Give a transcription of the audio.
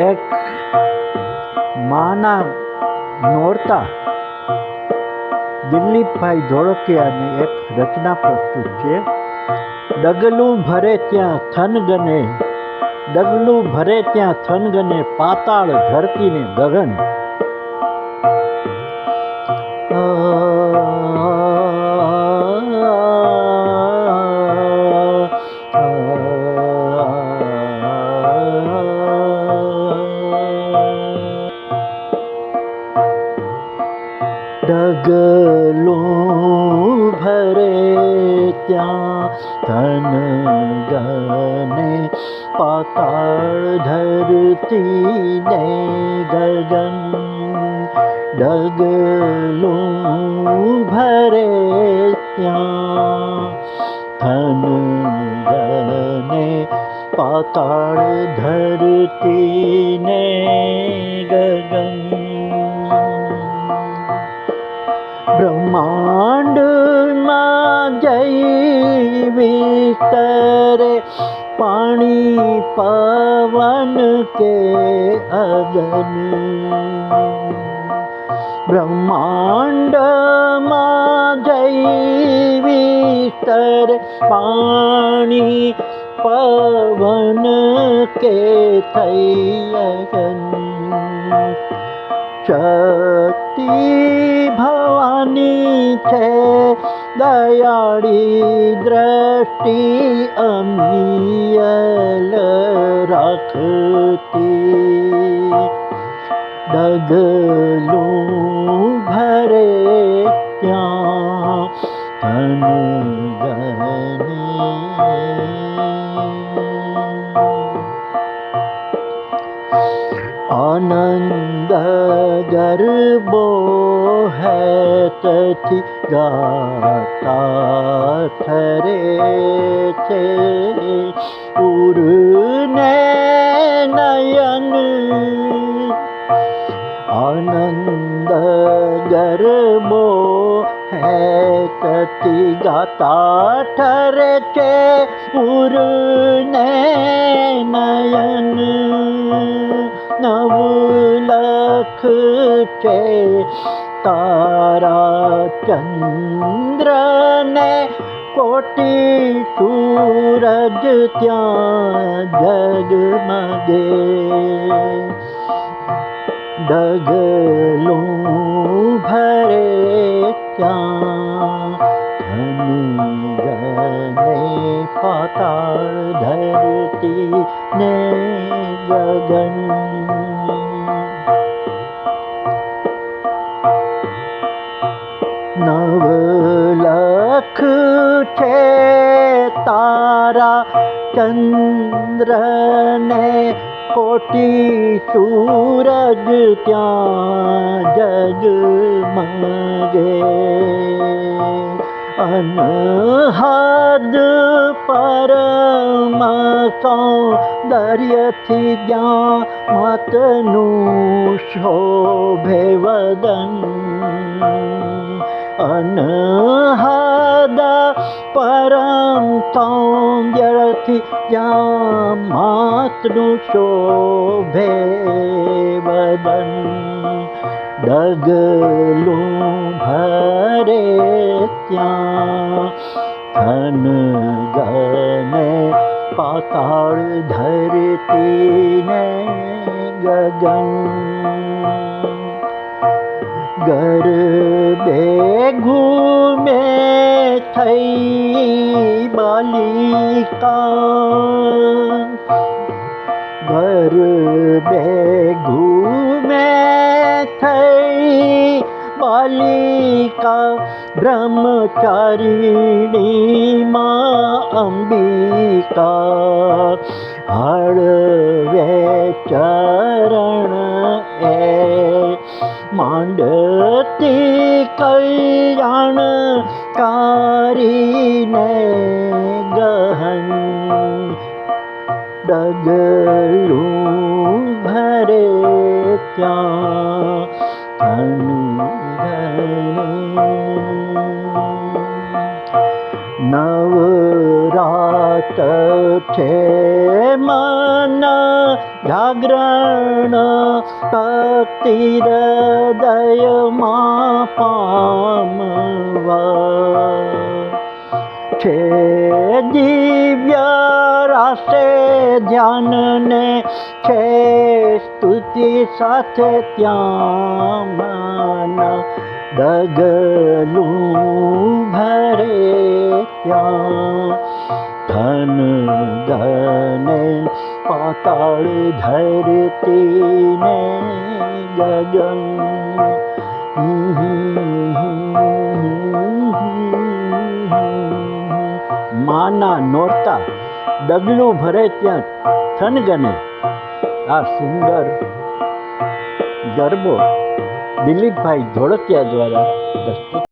એક માના નોરતા દિલીપભાઈ ધોળકિયાની એક રચના પ્રસ્તુત છે. ડગલું ભરે ત્યાં થનગને ડગલું ભરે ત્યાં થનગને પાતાળ ધરતીને ગગન गलों भरे त्या तन गने पता धरती ने गगन डगल भरेत्या तन गने पता धरती ने गगन બ્રહ્માંડમાં જઈ વિસ્તરે પાણી પવન કે અગન બ્રહ્માંડમાં જઈ વિસ્તરે પાણી પવન કે થઈ અગન શક્તિ ભવાની છે दया दृष्टि अमीयल रखतिगलू भरे प्यान आनन्द गर्बो है तथि गाता थरे नयन। आनन्द गर्वो गाता कथिगाता ठर परन्य नयन। नव लख चे तारा चन्द्र ने कोटि सूरज त्या जगमगे डगलो भरे जने पाताल धरती ने गगन। नव लख थे तारा चन्द्र ने कोटि सूरज त्या जग मगे। अन्न परमासी ज्ञा मत् शोभे वदन् अन्हदा परमं गरी ज्ञा मत् शोभे वदन् डल भरे धन गन पाताळ धरती ने पाता धरी नज गर्घुमे बलिका। गर्भे ब्रह्मचारिणी मा अम्बिका। हळवे चरण ए। माण्डति कल्याणकारिणे गहन्। गहनड भरे त्या છે મન જાગરણ ભક્તિ હૃદયમાં પામવા છે દિવ્ય રાશે ધ્યાનને છે સ્તુતિ સાથે ત્યાં મન ડગલું ભરે ત્યાં ધન ધને પાતાળ ધરતીને ગગન માના નોરતા ડગલું ભરે ત્યાં થનગને આ સુંદર ગરબો દિલીપભાઈ ધોળકિયા દ્વારા પ્રસ્તુત